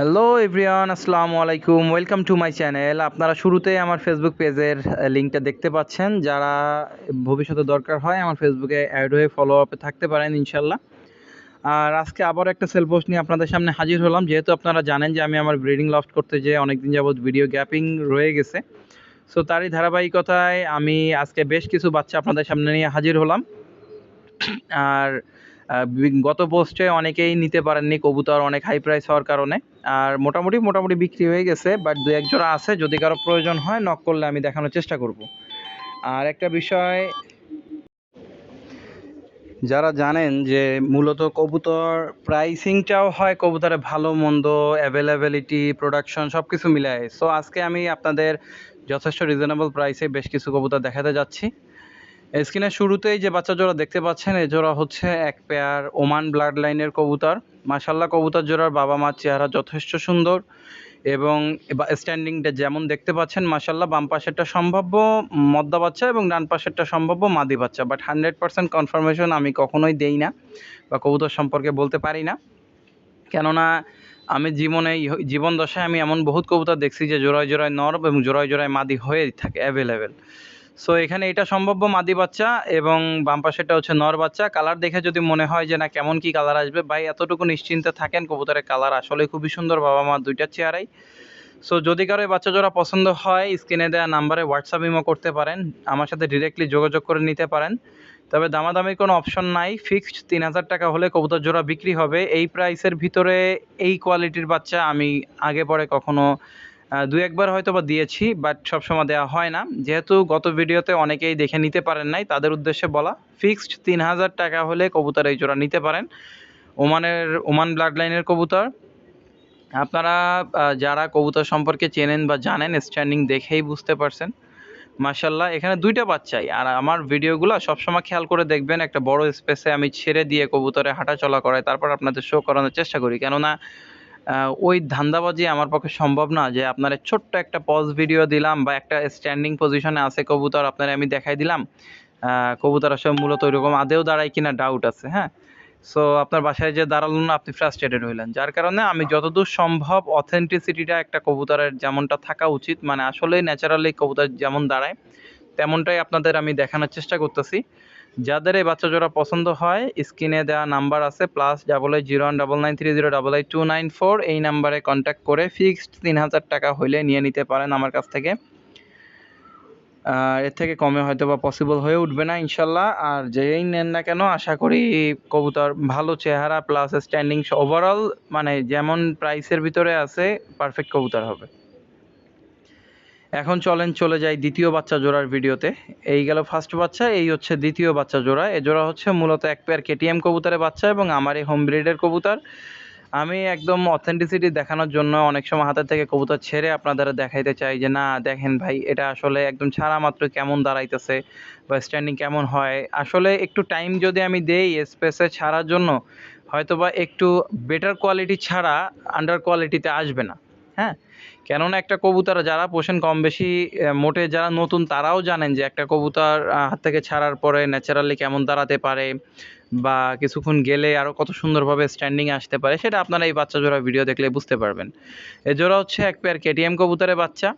Hello everyone আসসালামু আলাইকুম welcome to my channel আপনারা শুরুতেই আমার ফেসবুক পেজের লিঙ্কটা দেখতে পাচ্ছেন। যারা ভবিষ্যতে দরকার হয় আমার ফেসবুকে অ্যাড হয়ে ফলো আপে থাকতে পারেন ইনশাল্লাহ আর আজকে আবার একটা সেল পোস্ট নিয়ে আপনাদের সামনে হাজির হলাম। যেহেতু আপনারা জানেন যে আমি আমার ব্রিডিং লফট করতে যেয়ে অনেকদিন যাবৎ ভিডিও গ্যাপিং রয়ে গেছে। সো তারই ধারাবাহিকতায় আমি আজকে বেশ কিছু বাচ্চা আপনাদের সামনে নিয়ে হাজির হলাম। আর গত পোস্টে অনেকেই নিতে পারেননি, কবুতর অনেক হাই প্রাইস হওয়ার কারণে। আর মোটামুটি মোটামুটি বিক্রি হয়ে গেছে বাট দু এক জোড়া আছে, যদি কারও প্রয়োজন হয় নক করলে আমি দেখানোর চেষ্টা করব। আর একটা বিষয়, যারা জানেন যে মূলত কবুতর প্রাইসিংটাও হয় কবুতরের ভালো, মন্দ অ্যাভেলেবিলিটি প্রোডাকশন সব কিছু মিলায়। সো আজকে আমি আপনাদের যথেষ্ট রিজনেবল প্রাইসে বেশ কিছু কবুতর দেখাতে যাচ্ছি। স্ক্রিনের শুরুতেই যে বাচ্চা জোড়া দেখতে পাচ্ছেন, এই জোড়া হচ্ছে এক পেয়ার ওমান ব্লাড লাইনের কবুতর। মাশাল্লাহ কবুতর জোড়ার বাবা মার চেহারা যথেষ্ট সুন্দর এবং স্ট্যান্ডিংটা যেমন দেখতে পাচ্ছেন মাশাল্লাহ বাম পাশেরটা সম্ভাব্য মদ্দা বাচ্চা এবং ডান পাশেরটা সম্ভাব্য মাদি বাচ্চা। বাট হান্ড্রেড পার্সেন্ট কনফার্মেশন আমি কখনোই দেই না বা কবুতর সম্পর্কে বলতে পারি না। কেননা, আমি জীবনে জীবন দশায় আমি এমন বহুত কবুতর দেখছি যে জোড়ায় জোড়ায় নর এবং জোড়ায় জোড়ায় মাদি হয়ে থাকে অ্যাভেলেবেল সো এখানে এটা সম্ভাব্য মাদি বাচ্চা এবং বাম পাশেরটা হচ্ছে নর বাচ্চা। কালার দেখে যদি মনে হয় যে না, কেমন কি কালার আসবে, ভাই এতটুকু নিশ্চিন্তে থাকেন, কবুতরের কালার আসলে খুবই সুন্দর, বাবা মা দুইটার চেয়ারাই। সো যদি কারও এই বাচ্চা জোড়া পছন্দ হয়, স্ক্রিনে দেওয়া নাম্বারে হোয়াটসঅ্যাপ ইমো করতে পারেন, আমার সাথে ডিরেক্টলি যোগাযোগ করে নিতে পারেন। তবে দামাদামির কোনো অপশন নাই ফিক্সড তিন হাজার টাকা হলে কবুতর জোড়া বিক্রি হবে। এই প্রাইসের ভিতরে এই কোয়ালিটির বাচ্চা আমি আগে পরে কখনো দু একবার হয়তো বা দিয়েছি বাট সবসময় দেওয়া হয় না। যেহেতু গত ভিডিওতে অনেকেই দেখে নিতে পারেন নাই, তাদের উদ্দেশ্যে বলা ফিক্সড তিন হাজার টাকা হলে কবুতর এই জোড়া নিতে পারেন। ওমানের, ওমান ব্লাড লাইনের কবুতর। আপনারা যারা কবুতর সম্পর্কে চেনেন বা জানেন স্ট্যান্ডিং দেখেই বুঝতে পারছেন। মাশাল্লাহ এখানে দুইটা বাচ্চাই আর আমার ভিডিওগুলো সবসময় খেয়াল করে দেখবেন, একটা বড় স্পেসে আমি ছেড়ে দিয়ে কবুতরে হাঁটা চলা করাই তারপর আপনাদের শো করানোর চেষ্টা করি। কেননা ওই ধান্দাবাজি আমার পক্ষে সম্ভব না যে আপনার ছোট্ট একটা পজ ভিডিও দিলাম বা একটা স্ট্যান্ডিং পজিশনে আছে কবুতর, আপনার আমি দেখাই দিলাম। কবুতর আসলে মূলত ওইরকম আদেও দাঁড়ায় কিনা ডাউট আছে হ্যাঁ? সো আপনার বাসায় যে দাঁড়াল না আপনি ফ্রাস্ট্রেটেড হইলেন। যার কারণে আমি যতদূর সম্ভব অথেন্টিসিটিটা একটা কবুতরের যেমনটা থাকা উচিত মানে আসলেই ন্যাচারালি কবুতর যেমন দাঁড়ায়, তেমনটাই আপনাদের আমি দেখানোর চেষ্টা করতেছি। যাদের এই বাচ্চা জোড়া পছন্দ হয়, স্ক্রিনে দেওয়া নাম্বার আছে plus double eight zero one double nine three zero double eight two nine four এই নাম্বারে কন্ট্যাক্ট করে ফিক্সড তিন হাজার টাকা হইলে নিয়ে নিতে পারেন আমার কাছ থেকে। এর থেকে কমে হয়তো বা পসিবল হয়ে উঠবে না ইনশাল্লাহ। আর যেই নেন না কেন, আশা করি কবুতর ভালো চেহারা প্লাস স্ট্যান্ডিং ওভারঅল মানে যেমন প্রাইসের ভিতরে আছে পারফেক্ট কবুতর হবে। এখন চলেন, চলে যাই দ্বিতীয় বাচ্চা জোড়ার ভিডিওতে। এই গেল ফার্স্ট বাচ্চা, এই হচ্ছে দ্বিতীয় বাচ্চা জোড়া। এ জোড়া হচ্ছে মূলত এক পেয়ার কেটিএম কবুতরের বাচ্চা এবং আমার এই হোম ব্রিডের কবুতর। আমি একদম অথেন্টিসিটি দেখানোর জন্য অনেক সময় হাতের থেকে কবুতর ছেড়ে আপনাদের দেখাইতে চাই যে, না, দেখেন ভাই, এটা আসলে একদম ছাড়া মাত্র কেমন দাঁড়াইতেছে বা স্ট্যান্ডিং কেমন হয়? আসলে একটু টাইম যদি আমি দেই স্পেসে ছাড়ার জন্য, হয়তোবা একটু বেটার কোয়ালিটি ছাড়া আন্ডার কোয়ালিটিতে আসবে না। হ্যাঁ? কেননা একটা কবুতর যারা পোষেন কম বেশি মোটে যারা নতুন তারাও জানেন যে একটা কবুতর হাত থেকে ছাড়ার পরে ন্যাচারালি কেমন দাঁড়াতে পারে বা কিছুক্ষণ গেলে আরও কত সুন্দরভাবে স্ট্যান্ডিং আসতে পারে, সেটা আপনারা এই বাচ্চা জোড়া ভিডিও দেখলে বুঝতে পারবেন। এ জোড়া হচ্ছে এক পেয়ার কেটিএম কবুতরের বাচ্চা।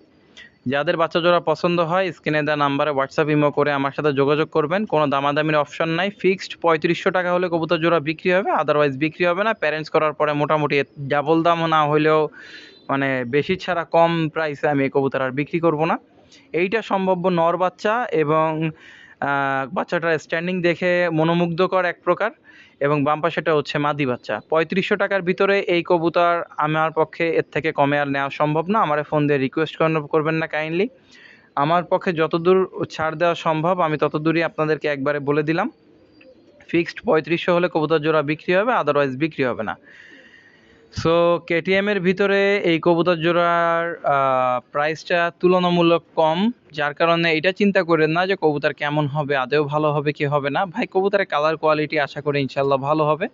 যাদের বাচ্চা জোড়া পছন্দ হয় স্ক্রিনে দেওয়া নাম্বারে হোয়াটসঅ্যাপ ইমো করে আমার সাথে যোগাযোগ করবেন। কোনো দামাদামির অপশন নাই। ফিক্সড পঁয়ত্রিশশো টাকা হলে কবুতর জোড়া বিক্রি হবে আদারওয়াইজ বিক্রি হবে না। প্যারেন্টস করার পরে মোটামুটি ডাবল দাম না হলেও মানে বেশি ছাড়া কম প্রাইসে আমি এই কবুতর আর বিক্রি করব না। এইটা সম্ভাব্য নর বাচ্চা এবং বাচ্চাটার স্ট্যান্ডিং দেখে মনোমুগ্ধকর এক প্রকার এবং বাম পাশেটা হচ্ছে মাদি বাচ্চা। পঁয়ত্রিশশো টাকার ভিতরে এই কবুতর আমার পক্ষে এর থেকে কমে আর নেওয়া সম্ভব না। আমার ফোন দিয়ে রিকোয়েস্ট করবেন না কাইন্ডলি আমার পক্ষে যতদূর ছাড় দেওয়া সম্ভব, আমি ততদূরই আপনাদেরকে একবারে বলে দিলাম। ফিক্সড পঁয়ত্রিশশো হলে কবুতর জোড়া বিক্রি হবে আদারওয়াইজ বিক্রি হবে না। সো কেটিএমের ভিতরে এই কবুতর জোড়ার প্রাইসটা তুলনামূলক কম, যার কারণে এটা চিন্তা করেন না যে কবুতর কেমন হবে আদেও ভালো হবে, কি হবে না। ভাই, কবুতরের কালার কোয়ালিটি আশা করি ইনশাল্লাহ ভালো হবে।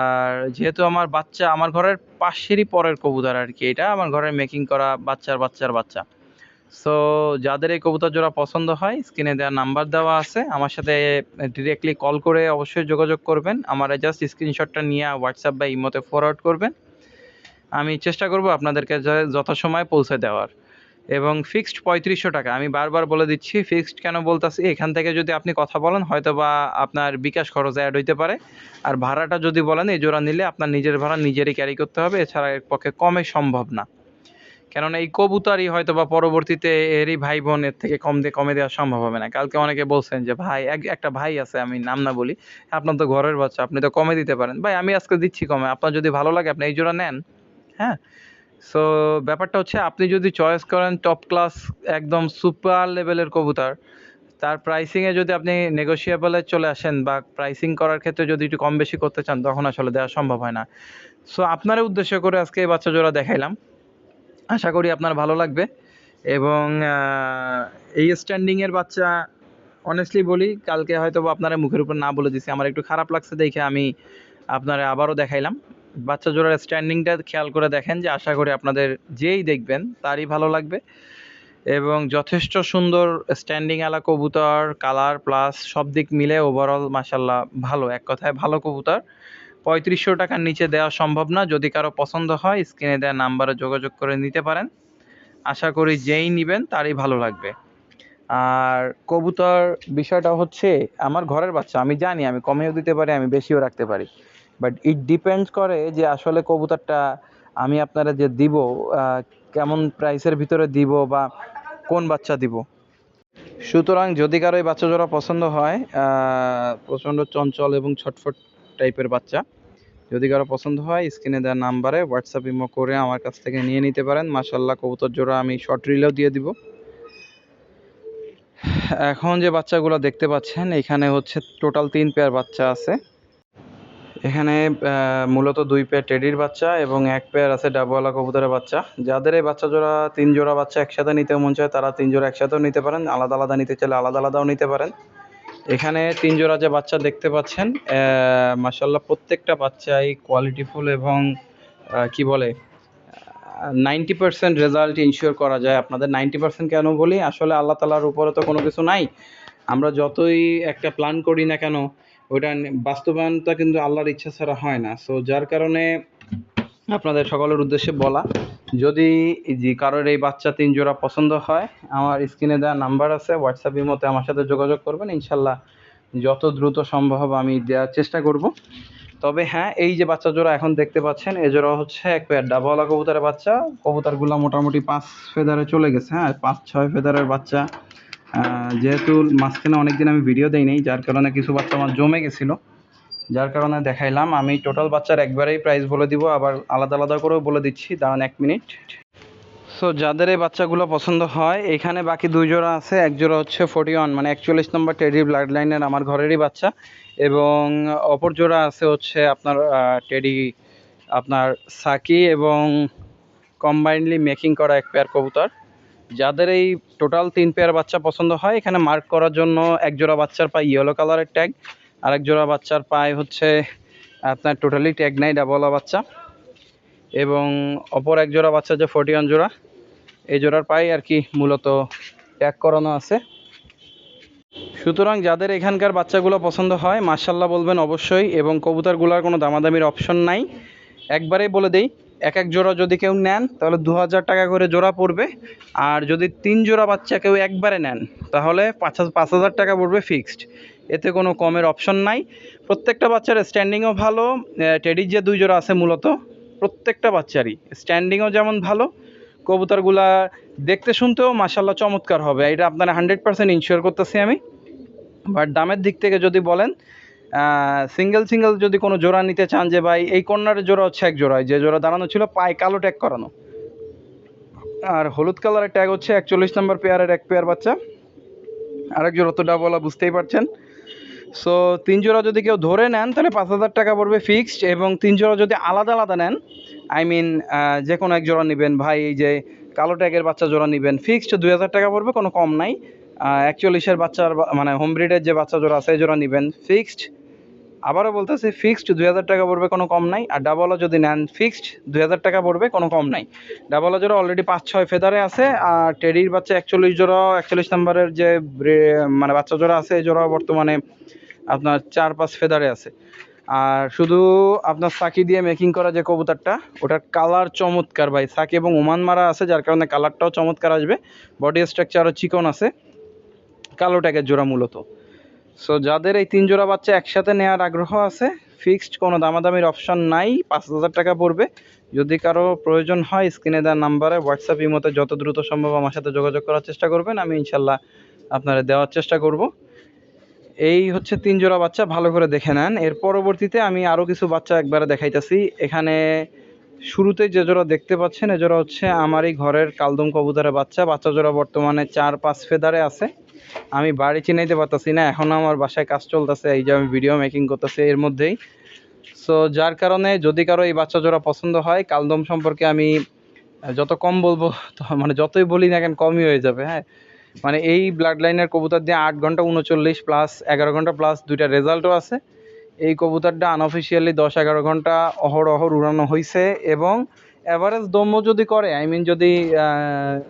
আর যেহেতু আমার বাচ্চা, আমার ঘরের পাশেরই পরের কবুতর আর কি এটা, আমার ঘরের মেকিং করা বাচ্চার বাচ্চার বাচ্চা। সো যাদের এই কবুতর জোড়া পছন্দ হয় স্ক্রিনে দেওয়া নাম্বার দেওয়া আছে। আমার সাথে ডিরেক্টলি কল করে অবশ্যই যোগাযোগ করবেন। আমার জাস্ট স্ক্রিনশটটা নিয়ে হোয়াটসঅ্যাপ বা ইমোতে ফরওয়ার্ড করবেন। আমি চেষ্টা করব আপনাদেরকে যথাসময়ে পৌঁছে দেওয়ার। এবং ফিক্সড পঁয়ত্রিশশো টাকা। আমি বারবার বলে দিচ্ছি ফিক্সড কেন বলতেছি? এখান থেকে যদি আপনি কথা বলেন হয়তো বা আপনার বিকাশ খরচ অ্যাড হইতে পারে। আর ভাড়াটা যদি বলেন, এই জোড়া নিলে আপনার নিজের ভাড়া নিজেরই ক্যারি করতে হবে। এছাড়া এর পক্ষে কমে সম্ভব না। কেননা এই কবুতরই হয়তো বা পরবর্তীতে এরই ভাই বোন এর থেকে কম দিয়ে কমে দেওয়া সম্ভব হবে না। কালকে অনেকে বলছেন যে, ভাই, এক, একটা ভাই আছে, আমি নাম না বলি, আপনার তো ঘরের বাচ্চা, আপনি তো কমে দিতে পারেন। ভাই, আমি আজকে দিচ্ছি কমে, আপনার যদি ভালো লাগে, আপনি এই জোড়া নেন। হ্যাঁ? সো ব্যাপারটা হচ্ছে, আপনি যদি চয়েস করেন টপ ক্লাস একদম সুপার লেভেলের কবুতর, তার প্রাইসিংয়ে যদি আপনি নেগোশিয়েবলে চলে আসেন বা প্রাইসিং করার ক্ষেত্রে যদি একটু কম বেশি করতে চান, তখন আসলে দেওয়া সম্ভব হয় না। সো আপনার উদ্দেশ্য করে আজকে এই বাচ্চা জোড়া দেখাইলাম। আশা করি আপনার ভালো লাগবে। এবং এই স্ট্যান্ডিংয়ের বাচ্চা অনেস্টলি বলি, কালকে হয়তো আপনারা মুখের উপর না বলে দিছি। আমার একটু খারাপ লাগছে দেখে আমি আপনারা আবারও দেখাইলাম। বাচ্চা জোড়ার স্ট্যান্ডিংটা খেয়াল করে দেখেন যে আশা করি আপনাদের যেই দেখবেন, তারই ভালো লাগবে। এবং যথেষ্ট সুন্দর স্ট্যান্ডিং আলা কবুতর কালার প্লাস সব দিক মিলে ওভারঅল মাসাল্লাহ ভালো। এক কথায় ভালো কবুতর। পঁয়ত্রিশশো টাকার নিচে দেওয়া সম্ভব না। যদি কারও পছন্দ হয়, স্ক্রিনে দেওয়া নাম্বারে যোগাযোগ করে নিতে পারেন। আশা করি যেই নেবেন, তারই ভালো লাগবে। আর কবুতর বিষয়টা হচ্ছে, আমার ঘরের বাচ্চা, আমি জানি, আমি কমেও দিতে পারি, আমি বেশিও রাখতে পারি। বাট ইট ডিপেন্ডস করে যে আসলে কবুতরটা আমি আপনারা যে দিব কেমন প্রাইসের ভিতরে দিব বা কোন বাচ্চা দিব। সুতরাং যদি কারও এই বাচ্চা জোড়া পছন্দ হয় প্রচণ্ড চঞ্চল এবং ছটফট টাইপের বাচ্চা। যদি কারও পছন্দ হয় স্ক্রিনে দেওয়া নাম্বারে হোয়াটসঅ্যাপ ইমো করে আমার কাছ থেকে নিয়ে নিতে পারেন। মাসাল্লাহ কবুতর জোড়া আমি শর্ট রিলেও দিয়ে দিব। এখন যে বাচ্চাগুলো দেখতে পাচ্ছেন, এখানে হচ্ছে টোটাল তিন পেয়ার বাচ্চা আছে। এখানে মূলত দুই পেয়ার টেডির বাচ্চা এবং এক পেয়ার আছে ডাবওয়ালা কবুতরের বাচ্চা। যাদের এই বাচ্চা জোড়া, তিন জোড়া বাচ্চা একসাথে নিতে মন চায়, তারা তিন জোড়া একসাথেও নিতে পারেন। আলাদা আলাদা নিতে চাইলে আলাদা আলাদাও নিতে পারেন। এখানে তিন জোড়া যে বাচ্চা দেখতে পাচ্ছেন মাসাল্লাহ প্রত্যেকটা বাচ্চাই কোয়ালিটিফুল এবং কি বলে নাইনটি পার্সেন্ট রেজাল্ট ইনশিওর করা যায়। আপনাদের নাইনটি পার্সেন্ট কেন বলি? আসলে আল্লাহ তালার উপরে তো কোনো কিছু নাই। আমরা যতই একটা প্ল্যান করি না কেন, ওইটা বাস্তবায়নটা কিন্তু আল্লাহর ইচ্ছা ছাড়া হয় না। সো যার কারণে আপনাদের সকলের উদ্দেশ্যে বলা, যদি যে কারোর এই বাচ্চা তিন জোড়া পছন্দ হয়, আমার স্ক্রিনে দেওয়া নাম্বার আছে হোয়াটসঅ্যাপের মতে আমার সাথে যোগাযোগ করবেন, ইনশাল্লাহ যত দ্রুত সম্ভব আমি দেওয়ার চেষ্টা করব। তবে হ্যাঁ এই যে বাচ্চা জোড়া এখন দেখতে পাচ্ছেন, এ জোড়া হচ্ছে এক পেয়ার ডাবলা কবুতরের বাচ্চা, কবুতরগুলো মোটামুটি পাঁচ ফেদারে চলে গেছে হ্যাঁ পাঁচ, ছয় ফেদারের বাচ্চা। যেহেতু মাঝখানে অনেকদিন আমি ভিডিও দেই নাই, যার কারণে কিছু বাচ্চা আমার জমে গেছিল। যার কারণে দেখাইলাম, আমি টোটাল বাচ্চার একবারেই প্রাইস বলে দিব, আবার আলাদা আলাদা করেও বলে দিচ্ছি, দাঁড়ান এক মিনিট সো যাদের এই বাচ্চাগুলো পছন্দ হয়, এখানে বাকি দুই জোড়া আছে, এক জোড়া হচ্ছে ফোর্টি ওয়ান মানে একচল্লিশ নম্বর টেডি ব্লাড লাইনের আমার ঘরেরই বাচ্চা। এবং অপর জোড়া আছে হচ্ছে আপনার টেডি আপনার সাকি এবং কম্বাইনলি মেকিং করা এক পেয়ার কবুতর। যাদের এই টোটাল তিন পেয়ার বাচ্চা পছন্দ হয়, এখানে মার্ক করার জন্য এক জোড়া বাচ্চার পায় ইয়েলো কালারের ট্যাগ আর এক জোড়া বাচ্চার পায় হচ্ছে আপনার টোটালি ট্যাগ নাই ডাবলা বাচ্চা। এবং অপর এক জোড়া বাচ্চা যে ফোর্টি ওয়ান জোড়া, এই জোড়ার পাই আর কি মূলত ট্যাগ করানো আছে। সুতরাং যাদের এখানকার বাচ্চাগুলো পছন্দ হয় মার্শাল্লাহ বলবেন অবশ্যই, এবং কবুতরগুলোর কোনো দামাদামির অপশন নাই। একবারেই বলে দেই, এক এক জোড়া যদি কেউ নেন, তাহলে দু হাজার টাকা করে জোড়া পড়বে। আর যদি তিন জোড়া বাচ্চা কেউ একবারে নেন, তাহলে পাঁচ পাঁচ হাজার টাকা পড়বে ফিক্সড এতে কোনো কমের অপশন নাই। প্রত্যেকটা বাচ্চার স্ট্যান্ডিংও ভালো টেডির যে দুই জোড়া আছে মূলত, প্রত্যেকটা বাচ্চারই স্ট্যান্ডিংও যেমন ভালো, কবুতরগুলা দেখতে শুনতেও মাসাল্লাহ চমৎকার হবে। এটা আপনারা হান্ড্রেড পার্সেন্ট ইনশিওর করতেছি আমি। বাট দামের দিক থেকে যদি বলেন সিঙ্গেল সিঙ্গেল যদি কোনো জোড়া নিতে চান যে ভাই, এই কর্নারের জোড়া হচ্ছে এক জোড়ায়, যে জোড়া দাঁড়ানো ছিল পায়ে কালো ট্যাগ করানো। আর হলুদ কালারের ট্যাগ হচ্ছে একচল্লিশ নম্বর পেয়ারের এক পেয়ার বাচ্চা। আরেক জোড়া তো ডাবলা বুঝতেই পারছেন। সো তিন জোড়া যদি কেউ ধরে নেন, তাহলে পাঁচ হাজার টাকা পড়বে ফিক্সড এবং তিন জোড়া যদি আলাদা আলাদা নেন আই মিন যে কোনো এক জোড়া নেবেন। ভাই, এই যে কালো ট্যাগের বাচ্চা জোড়া নেবেন। ফিক্সড দুই হাজার টাকা পড়বে, কোনো কম নাই। একচল্লিশের বাচ্চার মানে হোম ব্রিডের যে বাচ্চা জোড়া আছে জোড়া নেবেন। ফিক্সড আবারও বলতেছি ফিক্সড দুই হাজার টাকা পড়বে, কোনো কম নাই। আর ডাবলও যদি নেন ফিক্সড দুই হাজার টাকা পড়বে, কোনো কম নাই। ডাবলও জোড়া অলরেডি পাঁচ, ছয় ফেদারে আছে। আর টেডির বাচ্চা একচল্লিশ জোড়া, একচল্লিশ নম্বরের যে মানে বাচ্চা জোড়া আছে, এই জোড়া বর্তমানে আপনার চার পাঁচ ফেদারে আছে। আর শুধু আপনার সাকি দিয়ে মেকিং করা যে কবুতরটা, ওটার কালার চমৎকার ভাই। সাকি এবং ওমান মারা আছে, যার কারণে কালারটাও চমৎকার আসবে। বডি স্ট্রাকচারও চিকন আছে। কালো ট্যাগের জোড়া মূলত। সো যাদের এই তিন জোড়া বাচ্চা একসাথে নেওয়ার আগ্রহ আছে ফিক্সড কোনো দামাদামির অপশন নাই, পাঁচ হাজার টাকা পড়বে। যদি কারও প্রয়োজন হয়, স্ক্রিনে দেওয়ার নাম্বারে হোয়াটসঅ্যাপ ইমোতে যত দ্রুত সম্ভব আমার সাথে যোগাযোগ করার চেষ্টা করবেন। আমি ইনশাল্লাহ আপনারা দেওয়ার চেষ্টা করব। এই হচ্ছে তিন জোড়া বাচ্চা, ভালো করে দেখে নেন। এর পরবর্তীতে আমি আরও কিছু বাচ্চা একবারে দেখাইতেছি। এখানে শুরুতে যে জোড়া দেখতে পাচ্ছেন, এ জোড়া হচ্ছে আমারই ঘরের কালদম কবুতরের বাচ্চা। বাচ্চা জোড়া বর্তমানে চার পাঁচ ফেদারে আছে। আমি বাড়ি চিনাইতে পারতাছি না এখনও আমার বাসায় কাজ চলতেছে, এই যে আমি ভিডিও মেকিং করতেছি এর মধ্যেই। সো যার কারণে যদি কারও এই বাচ্চা জোড়া পছন্দ হয়, কালদম সম্পর্কে আমি যত কম বলব মানে যতই বলি না কেন, কমই হয়ে যাবে হ্যাঁ? মানে এই ব্লাড লাইনের কবুতর দিয়ে আট ঘণ্টা উনচল্লিশ প্লাস এগারো ঘণ্টা প্লাস দুইটা রেজাল্টও আছে। এই কবুতরটা আনঅফিসিয়ালি দশ এগারো ঘণ্টা অহর অহর উড়ানো হয়েছে এবং অ্যাভারেজ দম্য যদি করে আই মিন যদি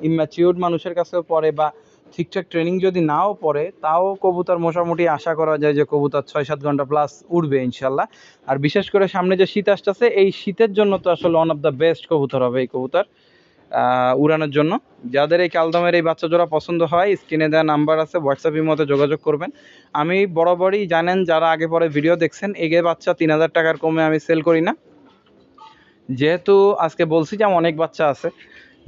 ইম্যাচিউর্ড মানুষের কাছেও পড়ে বা ঠিকঠাক ট্রেনিং যদি নাও পড়ে, তাও কবুতর মোটামুটি আশা করা যায় যে কবুতর ছয় সাত ঘণ্টা প্লাস উড়বে ইনশাল্লাহ আর বিশেষ করে সামনে যে শীত আসতেছে, এই শীতের জন্য তো আসলে ওয়ান অফ দ্য বেস্ট কবুতর হবে এই কবুতর। উড়ানোর জন্য। যাদের এই কালদমের এই বাচ্চা জোড়া পছন্দ হয়, স্ক্রিনে দেওয়া নাম্বার আছে হোয়াটসঅ্যাপের মধ্যে যোগাযোগ করবেন। আমি বরাবরই জানেন, যারা আগে পরে ভিডিও দেখছেন এগে বাচ্চা তিন হাজার টাকার কমে আমি সেল করি না। যেহেতু আজকে বলছি যে অনেক বাচ্চা আছে,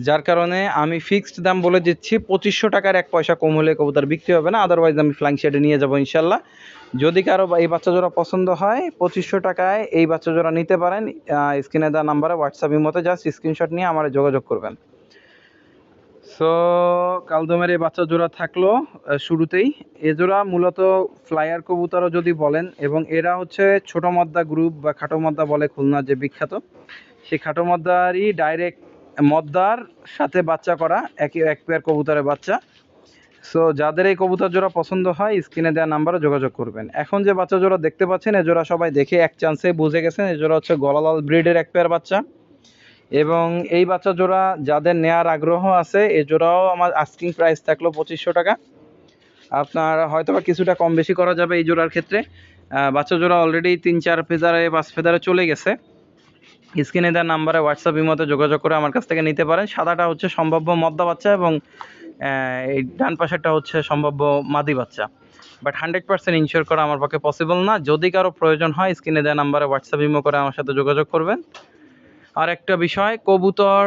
যার কারণে আমি ফিক্সড দাম বলে দিচ্ছি, পঁচিশশো টাকার এক পয়সা কম হলে কবুতর বিক্রি হবে না আদারওয়াইজ আমি ফ্লাইং শেডে নিয়ে যাব, ইনশাল্লাহ। যদি কারও এই বাচ্চা জোড়া পছন্দ হয়, পঁচিশশো টাকায় এই বাচ্চা জোড়া নিতে পারেন। স্ক্রিনে দেওয়া নাম্বারে হোয়াটসঅ্যাপের মতো জাস্ট স্ক্রিনশট নিয়ে আমার যোগাযোগ করবেন। সো কালদমের এই বাচ্চা জোড়া থাকল শুরুতেই। এ জোড়া মূলত ফ্লায়ার কবুতরও যদি বলেন, এবং এরা হচ্ছে ছোট মদ্দা গ্রুপ বা খাটো মদ্দা বলে খুলনার যে বিখ্যাত, সেই খাটো মদ্দারই ডাইরেক্ট মদ্দার সাথে বাচ্চা করা একই এক পেয়ার কবুতরের বাচ্চা। সো যাদের এই কবুতর জোড়া পছন্দ হয়, স্ক্রিনে দেওয়া নাম্বারে যোগাযোগ করবেন। এখন যে বাচ্চা জোড়া দেখতে পাচ্ছেন, এ জোড়া সবাই দেখে এক চান্সে বুঝে গেছেন, এ জোড়া হচ্ছে গলালাল ব্রিডের এক পেয়ার বাচ্চা। এবং এই বাচ্চা জোড়া যাদের নেয়ার আগ্রহ আছে, এ জোড়াও আমার আস্কিং প্রাইস থাকল পঁচিশশো টাকা। আপনার হয়তো বা কিছুটা কম বেশি করা যাবে এই জোড়ার ক্ষেত্রে। বাচ্চা জোড়া অলরেডি তিন, চার ফেদারে পাঁচ ফেদারে চলে গেছে। স্ক্রিনে দেওয়ার নাম্বারে হোয়াটসঅ্যাপ ইমোতে যোগাযোগ করে আমার কাছ থেকে নিতে পারেন। সাদাটা হচ্ছে সম্ভাব্য মদ্দা বাচ্চা এবং এই ডান পাশেরটা হচ্ছে সম্ভাব্য মাদি বাচ্চা। বাট হান্ড্রেড পার্সেন্ট ইনশিওর করা আমার পক্ষে পসিবল না। যদি কারও প্রয়োজন হয়, স্ক্রিনে দেওয়া নাম্বারে হোয়াটসঅ্যাপ ইমো করে আমার সাথে যোগাযোগ করবেন। আর একটা বিষয়, কবুতর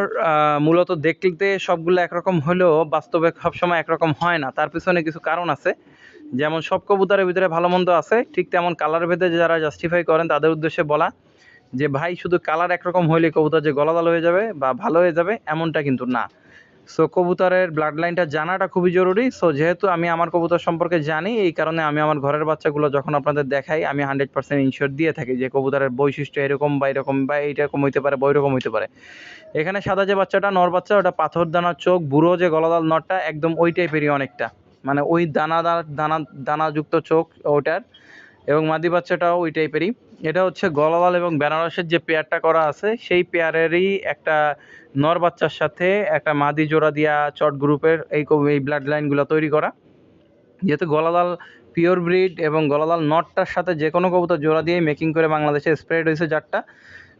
মূলত দেখতে সবগুলো একরকম হলেও বাস্তবে সবসময় একরকম হয় না। তার পিছনে কিছু কারণ আছে। যেমন সব কবুতরের ভিতরে ভালো মন্দ আছে, ঠিক তেমন কালার ভেদে যারা জাস্টিফাই করেন, তাদের উদ্দেশ্যে বলা যে, ভাই, শুধু কালার একরকম হইলে কবুতর যে গলাদাল হয়ে যাবে বা ভালো হয়ে যাবে, এমনটা কিন্তু না। সো কবুতরের ব্লাড লাইনটা জানাটা খুবই জরুরি। সো যেহেতু আমি আমার কবুতর সম্পর্কে জানি, এই কারণে আমি আমার ঘরের বাচ্চাগুলো যখন আপনাদের দেখাই, আমি হান্ড্রেড পার্সেন্ট ইনশিওর দিয়ে থাকি যে কবুতরের বৈশিষ্ট্য এরকম বা এরকম বা এইরকম হইতে পারে বা ওইরকম হইতে পারে। এখানে সাদা যে বাচ্চাটা, নর বাচ্চা, ওটা পাথর দানার চোখ, বুড়ো যে গলাদাল নরটা একদম ওই টাইপেরই অনেকটা। মানে ওই দানাদার, দানা, দানাযুক্ত চোখ ওটার। এবং মাদি বাচ্চাটাও ওই টাইপেরই। এটা হচ্ছে গলালাল এবং বেনারসের যে পেয়ারটা করা আছে, সেই পেয়ারেরই একটা নর বাচ্চার সাথে একটা মাদি জোড়া দিয়া চট গ্রুপের এই এই ব্লাড লাইনগুলো তৈরি করা। যেহেতু গলালাল পিওর ব্রিড এবং গলালাল নটটার সাথে যে কোনো কবুতর জোড়া দিয়ে মেকিং করে বাংলাদেশে স্প্রেড হয়েছে জাতটা।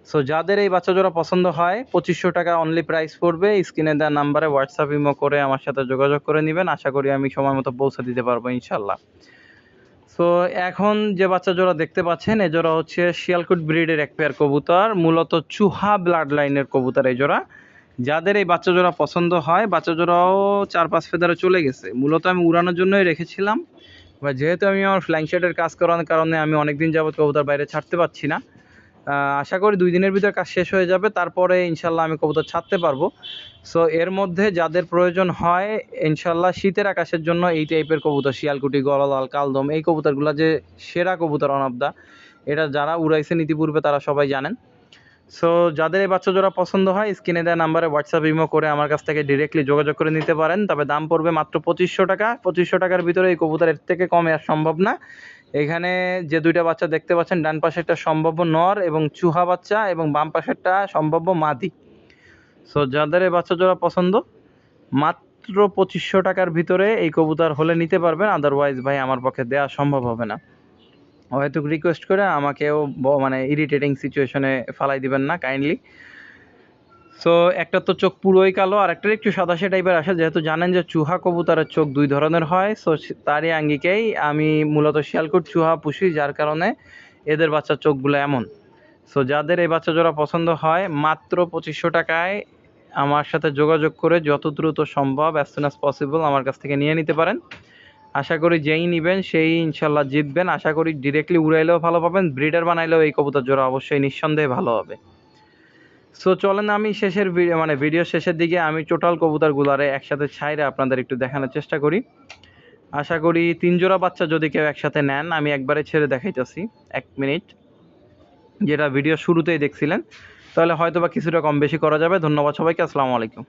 সো যাদের এই বাচ্চা জোড়া পছন্দ হয়, পঁচিশশো টাকা অনলি প্রাইস পড়বে। স্ক্রিনে দেওয়া নাম্বারে হোয়াটসঅ্যাপ ইমো করে আমার সাথে যোগাযোগ করে নেবেন। আশা করি আমি সময় মতো পৌঁছে দিতে পারব ইনশাল্লাহ সো এখন যে বাচ্চা জোড়া দেখতে পাচ্ছেন এ জোড়া হচ্ছে শিয়ালকুট ব্রিডের এক পেয়ার কবুতর, মূলত চুহা ব্লাড লাইনের কবুতর এই জোড়া। যাদের এই বাচ্চা জোড়া পছন্দ হয়, বাচ্চা জোড়াও চার পাঁচ ফেদারে চলে গেছে। মূলত আমি উড়ানোর জন্যই রেখেছিলাম। বা যেহেতু আমি আমার শেডের কাজ করার কারণে আমি অনেকদিন যাবত কবুতর বাইরে ছাড়তে পারছি না আশা করি দুই দিনের ভিতর কাজ শেষ হয়ে যাবে। তারপরে ইনশাল্লাহ আমি কবুতর ছাড়তে পারব। সো এর মধ্যে যাদের প্রয়োজন হয়, ইনশাল্লাহ শীতের আকাশের জন্য এই টাইপের কবুতর, শিয়ালকুটি গলালাল কালদম, এই কবুতরগুলো যে সেরা কবুতর অনবদা এটা যারা উড়াইছেন ইতিপূর্বে তারা সবাই জানেন। সো যাদের এই বাচ্চা জোড়া পছন্দ হয়, স্ক্রিনে দেওয়া নাম্বারে হোয়াটসঅ্যাপ ইমো করে আমার কাছ থেকে ডিরেক্টলি যোগাযোগ করে নিতে পারেন। তবে দাম পড়বে মাত্র পঁচিশশো টাকা। পঁচিশশো টাকার ভিতরে এই কবুতর এর থেকে কমে আর সম্ভব না। এখানে যে দুইটা বাচ্চা দেখতে পাচ্ছেন, ডান পাশেরটা সম্ভাব্য নর এবং চুহা বাচ্চা এবং বাম পাশেরটা সম্ভাব্য মাদি। সো যাদের এই বাচ্চা জোড়া পছন্দ, মাত্র পঁচিশশো টাকার ভিতরে এই কবুতর হলে নিতে পারবেন আদারওয়াইজ ভাই আমার পক্ষে দেওয়া সম্ভব হবে না। হয়তো রিকোয়েস্ট করে আমাকেও মানে ইরিটেটিং সিচুয়েশনে ফালাই দিবেন না কাইন্ডলি সো একটা তো চোখ পুরোই কালো আর একটা একটু সাদাশে টাইপের আসে, যেহেতু জানেন যে চুহা কবুতরের চোখ দুই ধরনের হয় সো, তারই আঙ্গিকেই আমি মূলত শিয়ালকুট চুহা, পুষি, যার কারণে এদের বাচ্চার চোখগুলো এমন। সো যাদের এই বাচ্চা জোড়া পছন্দ হয়, মাত্র পঁচিশশো টাকায় আমার সাথে যোগাযোগ করে যত দ্রুত সম্ভব অ্যাজ সুন অ্যাজ পসিবল আমার কাছ থেকে নিয়ে নিতে পারেন। আশা করি যেই নেবেন, সেই ইনশাল্লাহ জিতবেন। আশা করি ডিরেক্টলি উড়াইলেও ভালো পাবেন ব্রিডার বানাইলেও এই কবুতর জোড়া অবশ্যই নিঃসন্দেহে ভালো হবে। সো চলেন আমি শেষের ভিডিও মানে ভিডিও শেষের দিকে আমি টোটাল কবুতরগুলারে একসাথে ছাইরে আপনাদের একটু দেখানোর চেষ্টা করি। আশা করি তিন জোড়া বাচ্চা যদি কেউ একসাথে নেন, আমি একবারে ছেড়ে দেখাইতেছি। এক মিনিট। যেটা ভিডিও শুরুতেই দেখছিলেন। তাহলে হয়তো বা কিছুটা কম বেশি করা যাবে। ধন্যবাদ সবাইকে। আসসালামু আলাইকুম।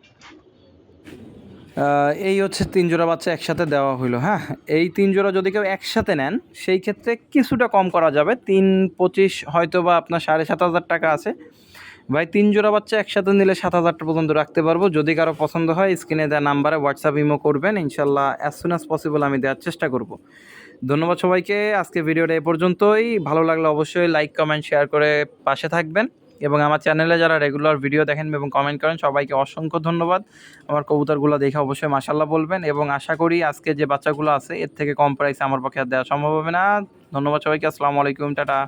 এই হচ্ছে তিন জোড়া বাচ্চা একসাথে দেওয়া হইল হ্যাঁ? এই তিন জোড়া যদি কেউ একসাথে নেন, সেই ক্ষেত্রে কিছুটা কম করা যাবে। তিন পঁচিশ হয়তো বা আপনার সাড়ে সাত হাজার টাকা আছে। ভাই, তিন জোড়া বাচ্চা একসাথে নিলে সাত হাজারটা পর্যন্ত রাখতে পারব। যদি কারও পছন্দ হয়, স্ক্রিনে দেওয়া নাম্বারে হোয়াটসঅ্যাপ ইমো করবেন। ইনশাল্লাহ অ্যাজ সুন অ্যাজ পসিবল আমি দেওয়ার চেষ্টা করব। ধন্যবাদ সবাইকে। আজকে ভিডিওটা এ পর্যন্তই। ভালো লাগলে অবশ্যই লাইক কমেন্ট শেয়ার করে পাশে থাকবেন। এবং আমার চ্যানেলে যারা রেগুলার ভিডিও দেখেন এবং কমেন্ট করেন, সবাইকে অসংখ্য ধন্যবাদ। আমার কবুতরগুলো দেখে অবশ্যই মাসাল্লাহ বলবেন এবং আশা করি আজকে যে বাচ্চাগুলো আছে, এর থেকে কম প্রাইসে আমার পক্ষে আর দেওয়া সম্ভব হবে না। ধন্যবাদ সবাইকে। আসসালামু আলাইকুম। টাটা।